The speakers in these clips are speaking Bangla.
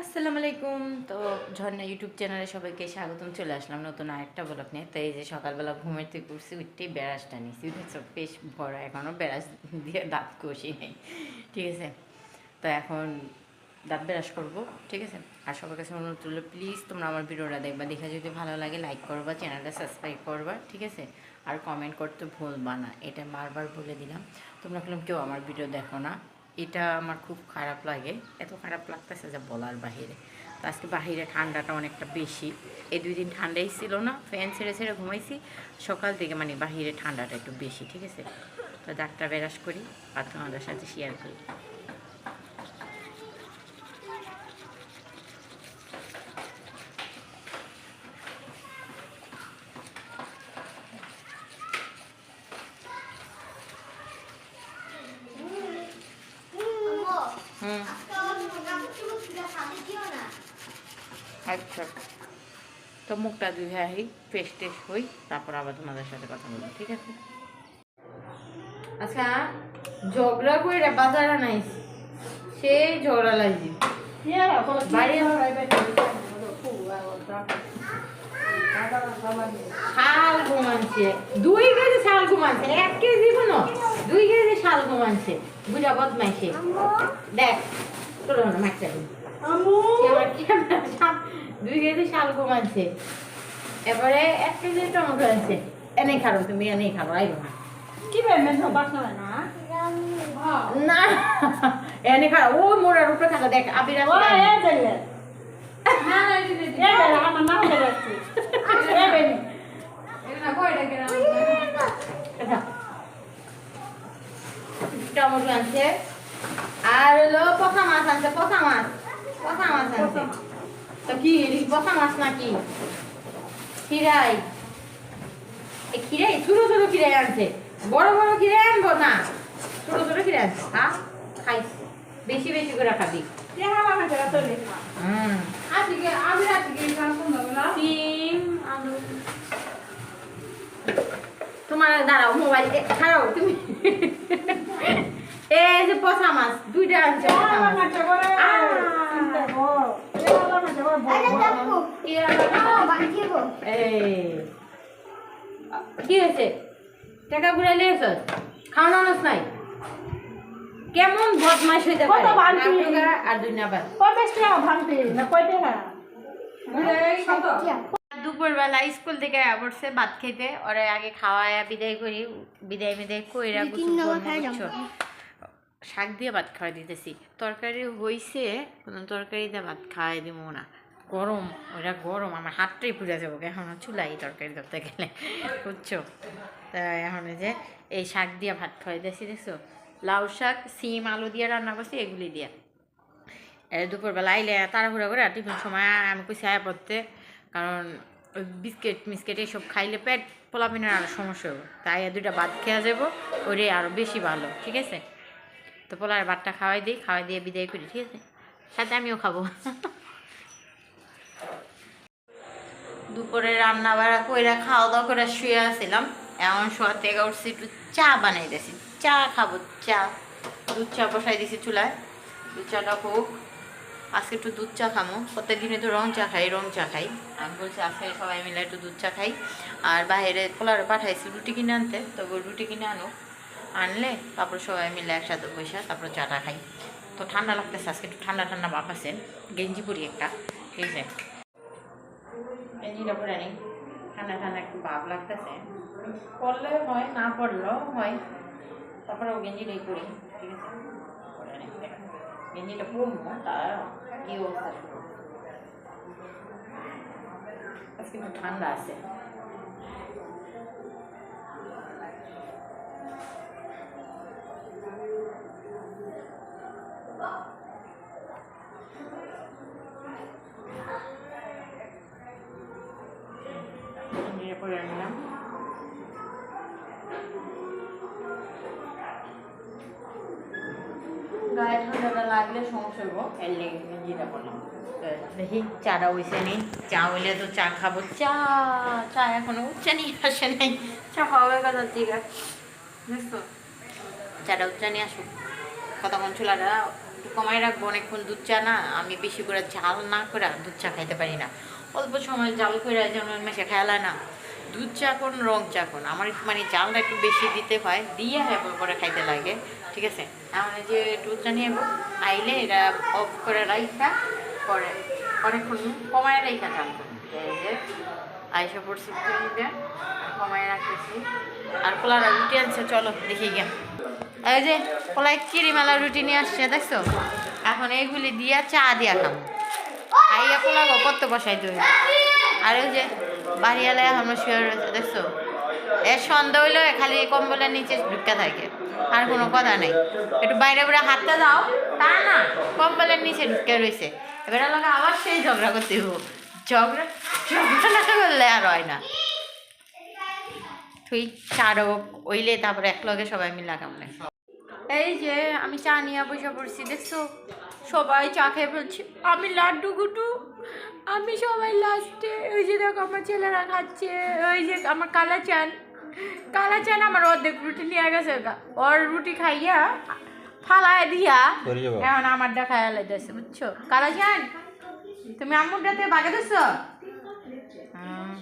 আসসালামু আলাইকুম। তো ঝর্ণা ইউটিউব চ্যানেলে সবাইকে স্বাগতম। চলে আসলাম নতুন আরেকটা ব্লগ নিয়ে। তো এই যে সকালবেলা ঘুমের থেকে উঠছি, উঠতেই বেড়াসটা নিয়েছি। উঠেছে বেশ ভরা এখনও বেড়াস দিয়ে দাঁত কষি নেই। ঠিক আছে? তো এখন দাঁত বেরাস করব, ঠিক আছে? আর সবার কাছে অনুরোধ করল প্লিজ তোমরা আমার ভিডিওটা দেখবা। দেখে যদি ভালো লাগে লাইক করবা চ্যানেলটা সাবস্ক্রাইব করবা, ঠিক আছে? আর কমেন্ট করতে ভুলবা না। এটা বারবার বলে দিলাম। তোমরা বললাম কেউ আমার ভিডিও দেখো না। এটা আমার খুব খারাপ লাগে। এত খারাপ লাগতেছে যে বলার বাহিরে। তো আজকে বাহিরে ঠান্ডাটা অনেকটা বেশি। এই দুই দিন ঠান্ডাই ছিল না। ফ্যান ছেড়ে ছেড়ে ঘুমাইছি। সকাল থেকে মানে বাহিরে ঠান্ডাটা একটু বেশি, ঠিক আছে? তো ডাক্তার বেরাস করি আর তোমাদের সাথে শেয়ার করি হুম আচ্ছা। তো মুখটা ধুয়ে আহি ফ্রেশ হই তারপর আবার তোমাদের সাথে কথা বলব, ঠিক আছে? আচ্ছা ঝগড়া করে নাই সেই ঝগড়া লাগছে শাল ঘুমানছে দুই কেজি শাল ঘুমানছে এক কেজি কোনো, দুই কেজি শাল ঘুমানছে বুঝা বদমাইছে দেখ তোর না মাইকটা দুই কেজি শাল ঘুমানছে এবারে এক কেজি টমেটো আছে এনে খাব তুমি এনে খাব আইবো না। না এনে খাব ও মোড়ার উপরে থাকা দেখ আবির আছে টমেটো আনছে আর হলো পচা মাছ আনছে পচা মাছ পচা মাছ আনছে তো কি পচা মাছ নাকি খিরাই খিরাই ছোট ছোট খিরাই আনছে বড় বড় খিরাই আনব না ছোট ছোট খিরাই আনছে হ্যাঁ খাইস বেশি বেশি করে খাবি হুম আলু তোমার দাঁড়াও মোবাইল ছাড়াও তুমি এই যে পচা মাছ দুইটা এই কি হয়েছে? টাকা ঘুরে লিয়েছ খাওয়ানো আনস নাই? কেমন বদমাইশ হইতে পারে? কত বালতি? এক টাকা আর দুই নাবার দুপুরবেলা স্কুল থেকে পড়ছে ভাত খেতে। ওরা আগে খাওয়ায় বিদায় করি বিদায় বিদায় কইরা। শাক দিয়ে ভাত খাওয়াই দিতেছি। তরকারি হইছে কোনো তরকারি দিয়ে ভাত খাওয়াই দিব না। গরম ওরা গরম আমার হাতটাই পুড়ে যাব এখন চুলাই তরকারি ধরতে গেলে বুঝছ? তা এখন এই যে এই শাক দিয়ে ভাত খাওয়াই দিয়েছি দেখছ? লাউ শাক সিম আলু দিয়ে রান্না করছি এগুলি দিয়ে। দুপুরবেলা আইলে তাড়াহুড়া করে টিফিন সময় আমি কইছি আয়া পড়তে। কারণ বিস্কিট মিস্কিট এইসব খাইলে পেট পোলাপিনের আরও সমস্যা হবে। তাই দুইটা ভাত খেয়া যাব, ওইটাই আরও বেশি ভালো, ঠিক আছে? তো পোলার ভাতটা খাওয়াই দিই, খাওয়াই দিয়ে বিদায় করি, ঠিক আছে? সাথে আমিও খাব। দুপুরে রান্না বাড়া কইরা খাওয়া দাওয়া করে শুয়ে আসছিলাম এমন শোয়া থেকে উঠছি, একটু চা বানাই দিয়েছি চা খাব, চা। দুধ চা বসাই দিয়েছি চুলায়। দুধ চাটা হোক। আজকে একটু দুধ চা খামো। প্রত্যেক দিনে তো রং চা খাই, রং চা খাই। আমি বলছি, আজকে সবাই মিলে একটু দুধ চা খাই। আর বাইরে পোলারে পাঠাইছি রুটি কিনে আনতে, তো রুটি কিনে আনো আনলে তারপর সবাই মিলে একসাথে বসে তারপর চাটা খাই। তো ঠান্ডা লাগতেছে, আজকে একটু ঠান্ডা ঠান্ডা বাপ আছে। গেঞ্জি পরি একটা, ঠিক আছে? গেঞ্জিটা পরে ঠান্ডা ঠান্ডা একটু বাপ লাগতেছে। পরলে হয়, না পরলেও হয়। তারপরে ও গেঞ্জিটাই পরি, ঠিক আছে? পরে নিই গেঞ্জিটা পরবো তার কি অবস্থা আজকে একটু ঠান্ডা আছে গেঞ্জিটা পরে লাগলে সমস্যা হইব। এর লেগে করলাম তো দেখি চাটা হইছে নেই চা হইলে তো চা খাব। চা চা এখনও উচ্চা নিয়ে আসে নাই। চা হবে কথা ঠিক আছে বুঝছ? চাটা উচ্চা নিয়ে আসুক। কতক্ষণ চুলাটা একটু কমাই রাখব। অনেকক্ষণ দুধ চা না আমি বেশি করে ঝাল না করে দুধ চা খাইতে পারি না। অল্প সময় জাল করে যেমন মেশে খেয়ালা না। দুধ চা কোন রং চা কোন? আমার একটু মানে জালটা একটু বেশি দিতে হয়। দিয়ে এরপর পরে খাইতে লাগে। ঠিক আছে? এই যে দুধ চা নিয়ে আইলে এটা অফ করে রাইখা, পরে অনেকক্ষণ কমায় করব। এই যে, আইসা পড়ছি কমায় রাখতেছি। আর পোলারা রুটি আনছে, চলো দেখি গিয়া। এই যে পোলাই কিরিমালা রুটি নিয়ে আসছে, দেখছ? এখন এইগুলি দিয়া চা দিয়া খাম। খাইয়া পোলাগো কত বসাই দেবে আর ওই যে, বাড়িয়ালে এখনও শুয়ে রয়েছে, দেখছ? এ সন্ধ্যা হইলেও খালি কম্বলের নিচে ঢুকে থাকে। আর কোনো কথা নেই। একটু বাইরে বাইরে হাতটা দাও তা না, কম্বলের নিচে ঢুকে রয়েছে। এবার লোকে আবার সেই ঝগড়া করতে হব ঝগড়া ঝগড়া করলে আর হয় না। তুই চারক ওইলে তারপরে এক লগে সবাই মিলে কামলে এই যে, আমি চা নিয়ে বসে পড়ছি, দেখছ? সবাই চা খেয়ে ফেলছি। আমি লাড্ডু গুডু আমি সবাই লাস্টে, ওই যে দেখো আমার ছেলেরা খাচ্ছে, ওই যে আমার কালা চান কালা চান আমার অর্ধেক রুটি নিয়ে গেছে। ওর রুটি খাইয়া ফালায় দিয়া। এখন আমার দেখায় লাইতেছে বুঝছ? কালা চান তুমি আম্মুরটাতে বাগে দিছো হুম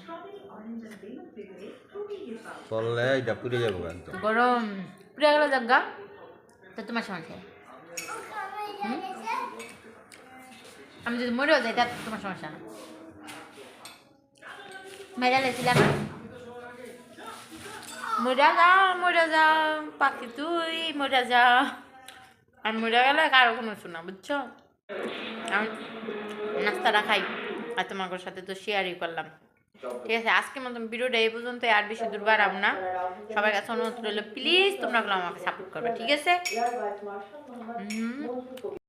চললে এটা পুড়ে যাব গরম পুরে গেল জাগা তো তোমার সমস্যা? আমি যদি মরেও যাই তার তোমার সমস্যা না। লেছিলাম। মরে যা মরে যা পাখি তুই মরে যা আর মরে গেলে কারও কোনো শোনা বুঝছ? আমি নাস্তাটা খাই আর তোমার সাথে তো শেয়ারই করলাম। ঠিক আছে আজকে মতন ভিডিওটা এই পর্যন্ত আর বেশি দূর বাড়াম না। সবার কাছে অনুরোধ রইল প্লিজ তোমরা আমাকে সাপোর্ট করবে ঠিক আছে?